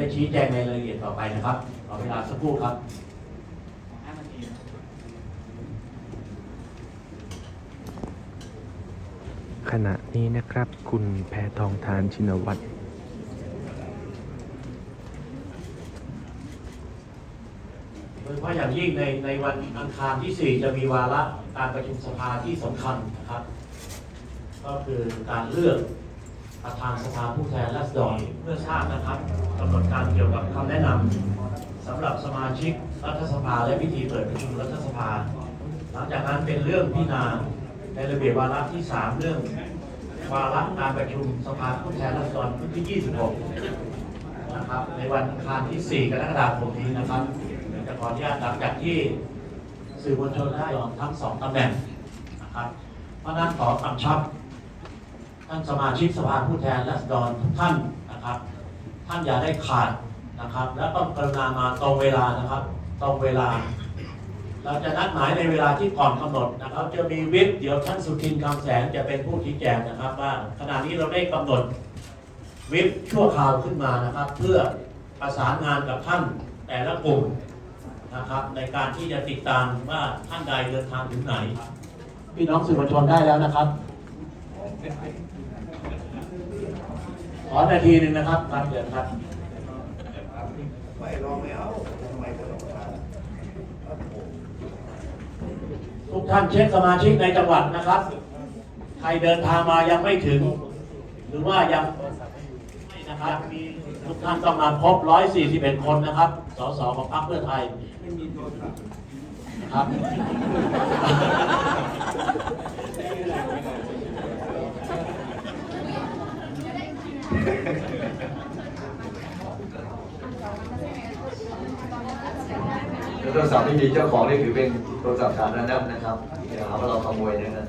ได้ชี้แจงในรายละเอียดต่อไปนะครับ ขอเวลาสักครู่ครับขณะนี้นะครับ คุณแพทองทานชินวัตรโดยเฉพาะอย่างยิ่งในในวันอังคารที่ 4 จะมีวาระการประชุมสภาที่สำคัญนะครับ ก็คือการเลือก ประธานสภาผู้แทนราษฎรเพื่อทราบนะครับกำหนดการเกี่ยวกับคำแนะนำสำหรับสมาชิกรัฐสภาและพิธีเปิดประชุมรัฐสภา หลังจากนั้นเป็นเรื่องพิจารณาในระเบียบวาระที่ 3 เรื่องวาระการประชุมสภาผู้แทนราษฎรวันที่ 26 นะครับในวันอังคารที่ 4 กรกฎาคมนี้นะครับจะขออนุญาตหลังจากที่สื่อมวลชนได้ทั้งสองตำแหน่งนะครับเพราะนั้นขอกำชับ ท่านสมาชิกสภาผู้แทนราษฎรทุกท่านนะครับ ท่านอย่าได้ขาดนะครับ และต้องกรุณามาตรงเวลานะครับตรงเวลา เราจะนัดหมายในเวลาที่ก่อนกำหนดนะครับ จะมีวิปเดี๋ยวท่านสุทินคำแสงจะเป็นผู้ชี้แจงนะครับว่าขณะนี้เราได้กำหนดวิปชั่วคราวขึ้นมานะครับ เพื่อประสานงานกับท่านแต่ละกลุ่มนะครับในการที่จะติดตามว่าท่านใดเดินทางถึงไหน พี่น้องสื่อมวลชนได้แล้วนะครับ ขอนาทีหนึ่งนะครับครับเดี๋ยวครับไม่ลองไม่เอาทำไมก็ต้องทานทุกท่านเช็คสมาชิกในจังหวัดนะครับ ใครเดินทางมายังไม่ถึง หรือว่ายังไม่นะครับมีทุกท่านต้องมาครบ 141 คนนะครับ สสของพรรคเพื่อไทยนะครับ โทรศัพท์ที่มีเจ้าของนี่ถือเป็นโทรศัพท์สาธารณะนะครับอย่าหาว่าเราขโมยนะครับ